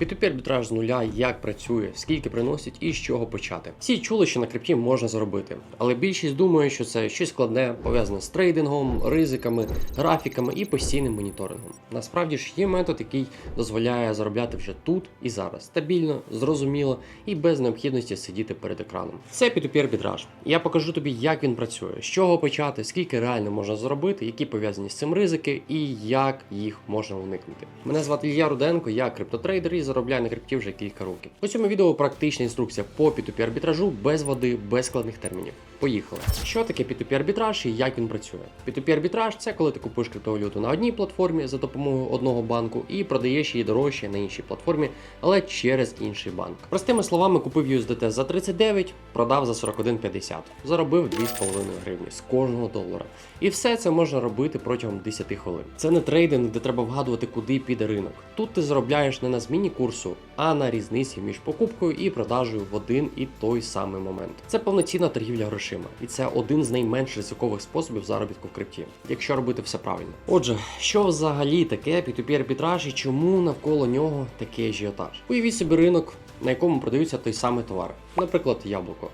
P2P арбітраж з нуля, як працює, скільки приносить і з чого почати. Всі чули, що на крипті можна заробити, але більшість думає, що це щось складне, пов'язане з трейдингом, ризиками, графіками і постійним моніторингом. Насправді ж є метод, який дозволяє заробляти вже тут і зараз, стабільно, зрозуміло і без необхідності сидіти перед екраном. Це P2P арбітраж. Я покажу тобі, як він працює, з чого почати, скільки реально можна заробити, які пов'язані з цим ризики і як їх можна уникнути. Мене звати Ілля Руденко, я криптотрейдер і заробляю на крипті вже кілька років. У цьому відео практична інструкція по P2P арбітражу без води, без складних термінів. Поїхали. Що таке P2P арбітраж і як він працює? P2P арбітраж це коли ти купуєш криптовалюту на одній платформі за допомогою одного банку і продаєш її дорожче на іншій платформі, але через інший банк. Простими словами, купив USDT за 39, продав за 41,50, заробив 2,5 гривні з кожного долара. І все це можна робити протягом 10 хвилин. Це не трейдинг, де треба вгадувати, куди піде ринок. Тут ти заробляєш не на зміні курсу, а на різниці між покупкою і продажею в один і той самий момент. Це повноцінна торгівля грошима, і це один з найменш ризикових способів заробітку в крипті, якщо робити все правильно. Отже, що взагалі таке P2P арбітраж і чому навколо нього такий ажіотаж? Уявіть собі ринок, на якому продаються той самий товар, наприклад, яблуко.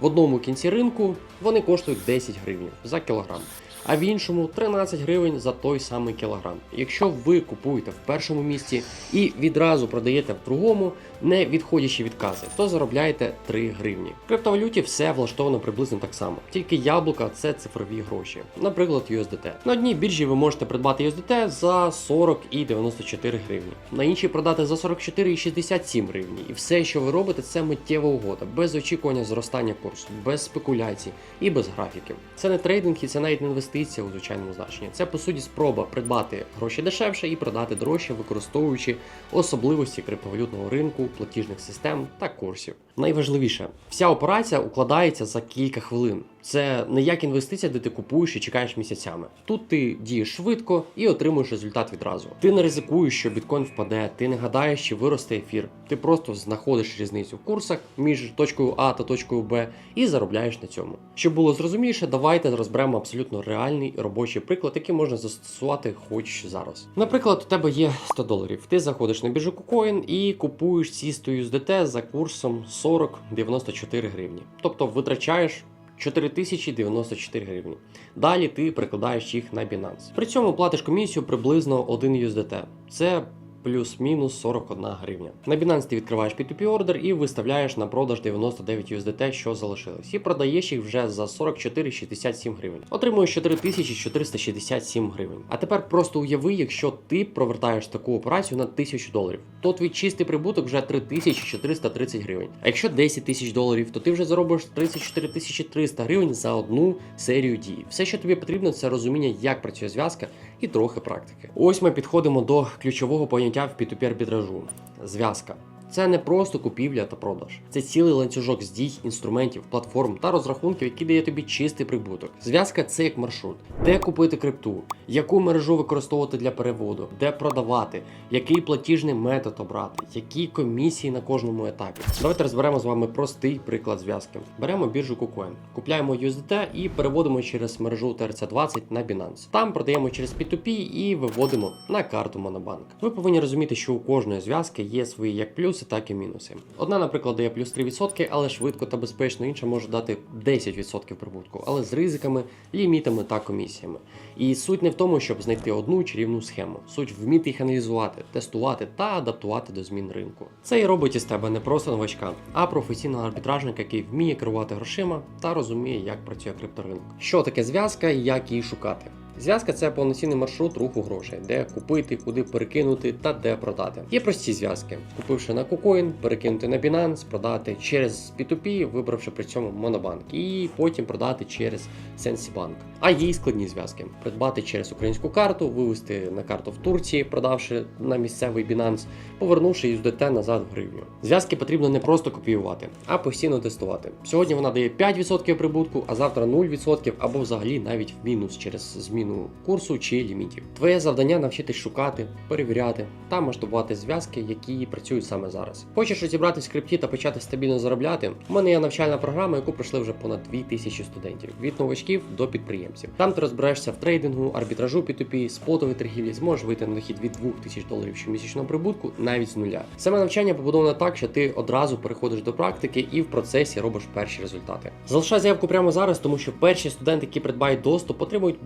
В одному кінці ринку вони коштують 10 гривень за кілограм, а в іншому 13 гривень за той самий кілограм. Якщо ви купуєте в першому місці і відразу продаєте в другому, не відходячи від кази, то заробляєте 3 гривні. В криптовалюті все влаштовано приблизно так само, тільки яблука це цифрові гроші, наприклад, USDT. На одній біржі ви можете придбати USDT за 40 і 94 гривні, на іншій продати за 44 і 67 гривні. І все, що ви робите, це миттєва угода, без очікування зростання курсу, без спекуляцій і без графіків. Це не трейдинг і це навіть не інвестиція у звичайному значенні. Це по суті спроба придбати гроші дешевше і продати дорожче, використовуючи особливості криптовалютного ринку, платіжних систем та курсів. Найважливіше, вся операція укладається за кілька хвилин. Це не як інвестиція, де ти купуєш і чекаєш місяцями. Тут ти дієш швидко і отримуєш результат відразу. Ти не ризикуєш, що біткоін впаде, ти не гадаєш, чи виросте ефір. Ти просто знаходиш різницю в курсах між точкою А та точкою Б і заробляєш на цьому. Щоб було зрозуміліше, давайте розберемо абсолютно реальний робочий приклад, який можна застосувати хоч зараз. Наприклад, у тебе є 100 доларів. Ти заходиш на біржу KuCoin і купуєш ці 100 USDT за курсом 40,94 гривні. Тобто витрачаєш 4094 гривні. Далі ти прикладаєш їх на Binance. При цьому платиш комісію приблизно 1 USDT. Це плюс-мінус 41 гривня. На Binance ти відкриваєш P2P ордер і виставляєш на продаж 99 USDT, що залишилось, і продаєш їх вже за 44,67 гривень. Отримуєш 4467 гривень. А тепер просто уяви, якщо ти провертаєш таку операцію на 1000 доларів, то твій чистий прибуток вже 3430 гривень. А якщо 10 тисяч доларів, то ти вже заробиш 34 300 гривень за одну серію дій. Все, що тобі потрібно, це розуміння, як працює зв'язка, і трохи практики. Ось ми підходимо до ключового поняття в P2P арбітражу зв'язка. Це не просто купівля та продаж, це цілий ланцюжок з дій, інструментів, платформ та розрахунків, які дає тобі чистий прибуток. Зв'язка це як маршрут, де купити крипту, яку мережу використовувати для переводу, де продавати, який платіжний метод обрати, які комісії на кожному етапі. Давайте розберемо з вами простий приклад зв'язки. Беремо біржу KuCoin, купляємо USDT і переводимо через мережу TRC20 на Binance. Там продаємо через P2P і виводимо на карту Monobank. Ви повинні розуміти, що у кожної зв'язки є свої як плюси, так і мінуси. Одна, наприклад, дає плюс 3%, але швидко та безпечно, інша може дати 10% прибутку, але з ризиками, лімітами та комісіями. І суть не в тому, щоб знайти одну чарівну схему. Суть вміти їх аналізувати, тестувати та адаптувати до змін ринку. Це і робить із тебе не просто новачка, а професійного арбітражника, який вміє керувати грошима та розуміє, як працює крипторинок. Що таке зв'язка і як її шукати? Зв'язка це повноцінний маршрут руху грошей, де купити, куди перекинути та де продати. Є прості зв'язки, купивши на KuCoin, перекинути на Binance, продати через P2P, вибравши при цьому Monobank, і потім продати через SensiBank. А є й складні зв'язки: придбати через українську карту, вивести на карту в Турції, продавши на місцевий Binance, повернувши USDT назад в гривню. Зв'язки потрібно не просто копіювати, а постійно тестувати. Сьогодні вона дає 5% прибутку, а завтра 0% або взагалі навіть в мінус через зміну зміну курсу чи лімітів. Твоє завдання навчитись шукати, перевіряти та масштабувати зв'язки, які працюють саме зараз. Хочеш розібрати скрипті та почати стабільно заробляти? У мене є навчальна програма, яку пройшли вже понад 2000 студентів від новачків до підприємців. Там ти розберешся в трейдингу, арбітражу P2P, спотовій торгівлі, зможеш вийти на дохід від 2000 доларів щомісячного прибутку навіть з нуля. Саме навчання побудоване так, що ти одразу переходиш до практики і в процесі робиш перші результати. Залишай заявку прямо зараз, тому що перші студенти, які придбають доступ, отримують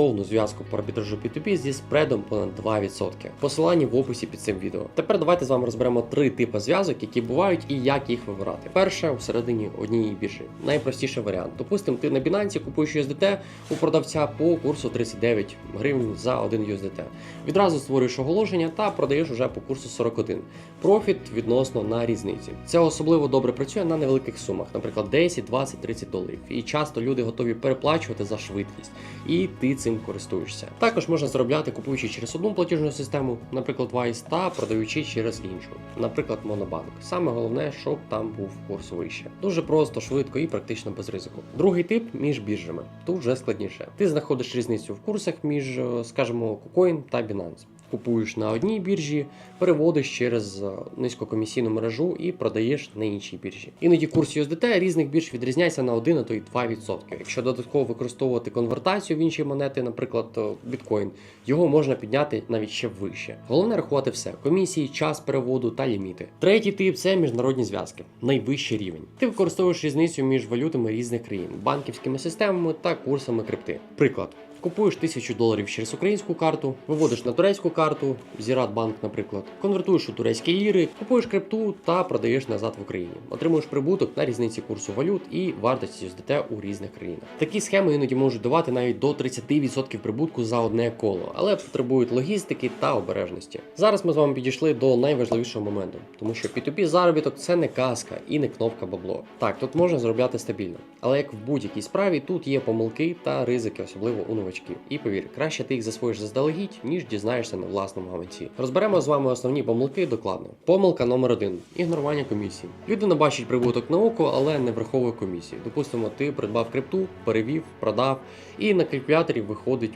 безкоштовну зв'язку по арбітражу P2P зі спредом понад 2%. Посилання в описі під цим відео. Тепер давайте з вами розберемо три типи зв'язок, які бувають і як їх вибирати. Перше всередині однієї біржі. Найпростіший варіант. Допустимо, ти на Binance купуєш USDT у продавця по курсу 39 гривень за 1 USDT. Відразу створюєш оголошення та продаєш уже по курсу 41. Профіт відносно на різниці. Це особливо добре працює на невеликих сумах, наприклад, 10, 20, 30 доларів. І часто люди готові переплачувати за швидкість, і ти цим користуєшся. Також можна заробляти, купуючи через одну платіжну систему, наприклад, Wise, та продаючи через іншу, наприклад, Монобанк. Саме головне, щоб там був курс вище. Дуже просто, швидко і практично без ризику. Другий тип між біржами. Тут вже складніше. Ти знаходиш різницю в курсах між, е, скажімо, KuCoin та Binance. Купуєш на одній біржі, переводиш через е, низькокомісійну мережу і продаєш на іншій біржі. Іноді курс USDT різних бірж відрізняється на 1, а то й 2%. Якщо додатково використовувати конвертацію в інші монети, наприклад, біткоін, його можна підняти навіть ще вище. Головне рахувати все: комісії, час переводу та ліміти. Третій тип це міжнародні зв'язки, найвищий рівень. Ти використовуєш різницю між валютами різних країн, банківськими системами та курсами крипти. Приклад. Купуєш тисячу доларів через українську карту, виводиш на турецьку карту, Зіратбанк, наприклад, конвертуєш у турецькі ліри, купуєш крипту та продаєш назад в Україні. Отримуєш прибуток на різниці курсу валют і вартості USDT у різних країнах. Такі схеми іноді можуть давати навіть до 30% прибутку за одне коло, але потребують логістики та обережності. Зараз ми з вами підійшли до найважливішого моменту, тому що P2P заробіток це не казка і не кнопка бабло. Так, тут можна заробляти стабільно, але як в будь-якій справі, тут є помилки та ризики, особливо у новачків. І повір, краще ти їх засвоїш заздалегідь, ніж дізнаєшся на власному гаманці. Розберемо з вами основні помилки докладно. Помилка номер один ігнорування комісії. Людина бачить прибуток на око, але не враховує комісії. Допустимо, ти придбав крипту, перевів, продав, і на калькуляторі виходить.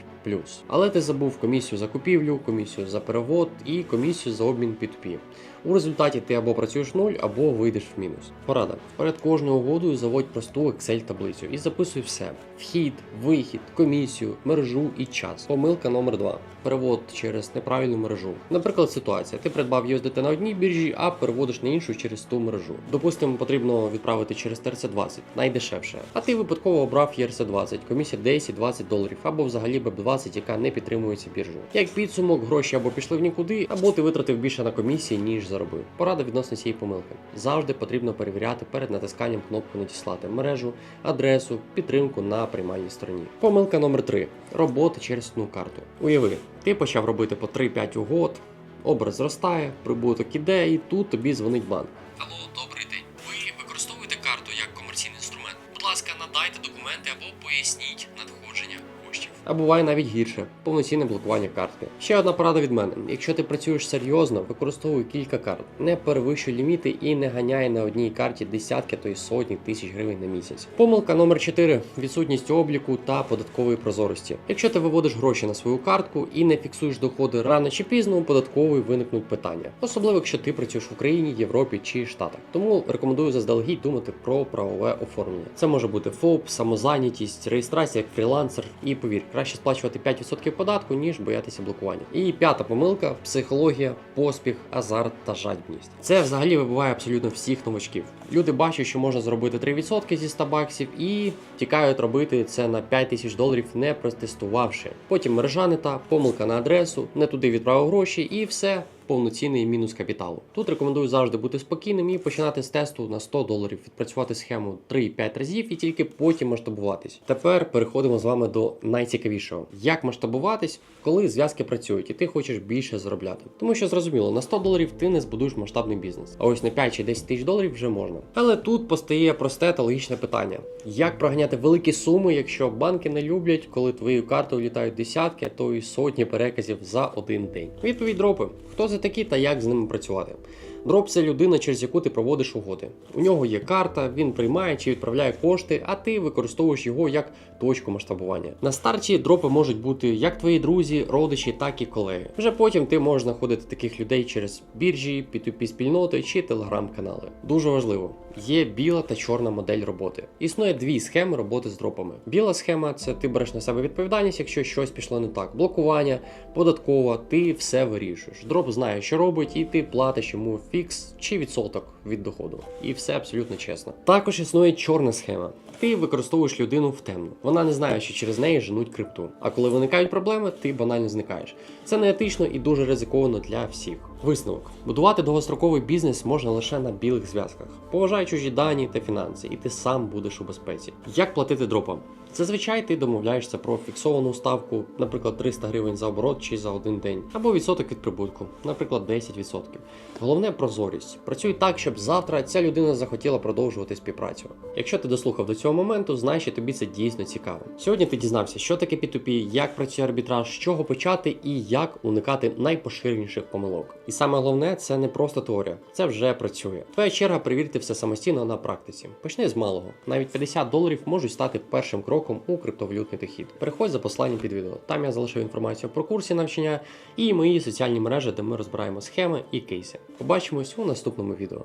Але ти забув комісію за купівлю, комісію за перевод і комісію за обмін P2P. У результаті ти або працюєш нуль, або вийдеш в мінус. Порада. Перед кожною угодою заводь просту Excel таблицю і записуй все: вхід, вихід, комісію, мережу і час. Помилка номер 2 Перевод через неправильну мережу. Наприклад, ситуація: ти придбав USDT на одній біржі, а переводиш на іншу через ту мережу. Допустимо, потрібно відправити через TRC20, найдешевше. А ти випадково обрав ERC20, комісія 10-20 доларів, або взагалі BEP20, яка не підтримується біржею. Як підсумок, гроші або пішли в нікуди, або ти витратив більше на комісії, ніж заробив. Порада відносно цієї помилки. Завжди потрібно перевіряти перед натисканням кнопки надіслати мережу, адресу, підтримку на приймальній стороні. Помилка номер 3 робота через одну карту. Уяви, ти почав робити по 3-5 угод, образ зростає, прибуток іде, і тут тобі дзвонить банк. Алло, добрий А буває навіть гірше повноцінне блокування картки. Ще одна порада від мене: якщо ти працюєш серйозно, використовуй кілька карт, не перевищуй ліміти і не ганяй на одній карті десятки, то й сотні тисяч гривень на місяць. Помилка номер 4 відсутність обліку та податкової прозорості. Якщо ти виводиш гроші на свою картку і не фіксуєш доходи рано чи пізно, у податкової виникнуть питання, особливо якщо ти працюєш в Україні, Європі чи Штатах. Тому рекомендую заздалегідь думати про правове оформлення. Це може бути ФОП, самозайнятість, реєстрація як фрілансер. І повір, краще сплачувати 5% податку, ніж боятися блокування. І п'ята помилка психологія, поспіх, азарт та жадібність. Це взагалі вибиває абсолютно всіх новачків. Люди бачать, що можна зробити 3% зі 100 баксів і тікають робити це на 5 тисяч доларів, не протестувавши. Потім мережа не та, помилка на адресу, не туди відправив гроші, і все. Повноцінний мінус капіталу. Тут рекомендую завжди бути спокійним і починати з тесту на 100 доларів, відпрацювати схему 3-5 разів і тільки потім масштабуватись. Тепер переходимо з вами до найцікавішого: як масштабуватись, коли зв'язки працюють, і ти хочеш більше заробляти. Тому що зрозуміло, на 100 доларів ти не збудуєш масштабний бізнес, а ось на 5 чи 10 тисяч доларів вже можна. Але тут постає просте та логічне питання: як проганяти великі суми, якщо банки не люблять, коли твоєю картою літають десятки, а то й сотні переказів за один день? Відповідь дропи. Хто це такі та як з ними працювати? Дроп це людина, через яку ти проводиш угоди. У нього є карта, він приймає чи відправляє кошти, а ти використовуєш його як точку масштабування. На старті дропи можуть бути як твої друзі, родичі, так і колеги. Вже потім ти можеш знаходити таких людей через біржі, P2P спільноти чи телеграм-канали. Дуже важливо. Є біла та чорна модель роботи. Існує дві схеми роботи з дропами. Біла схема це ти береш на себе відповідальність, якщо щось пішло не так. Блокування, податкова, ти все вирішуєш. Дроп знає, що робить, і ти платиш йому фікс чи відсоток від доходу. І все абсолютно чесно. Також існує чорна схема. Ти використовуєш людину в темну. Вона не знає, що через неї женуть крипту. А коли виникають проблеми, ти банально зникаєш. Це не етично і дуже ризиковано для всіх. Висновок: будувати довгостроковий бізнес можна лише на білих зв'язках. Поважай чужі дані та фінанси, і ти сам будеш у безпеці. Як платити дропам? Зазвичай ти домовляєшся про фіксовану ставку, наприклад, 300 гривень за оборот чи за один день, або відсоток від прибутку, наприклад, 10%. Головне прозорість. Працюй так, щоб завтра ця людина захотіла продовжувати співпрацю. Якщо ти дослухав до цього моменту, знай, що тобі це дійсно цікаво. Сьогодні ти дізнався, що таке P2P, як працює арбітраж, з чого почати і як уникати найпоширеніших помилок. І саме головне, це не просто теорія, це вже працює. Твоя черга перевірити все самостійно на практиці. Почни з малого. Навіть 50 доларів можуть стати першим кроком у криптовалютний дохід. Переходь за посланням під відео. Там я залишив інформацію про курси навчання і мої соціальні мережі, де ми розбираємо схеми і кейси. Побачимось у наступному відео.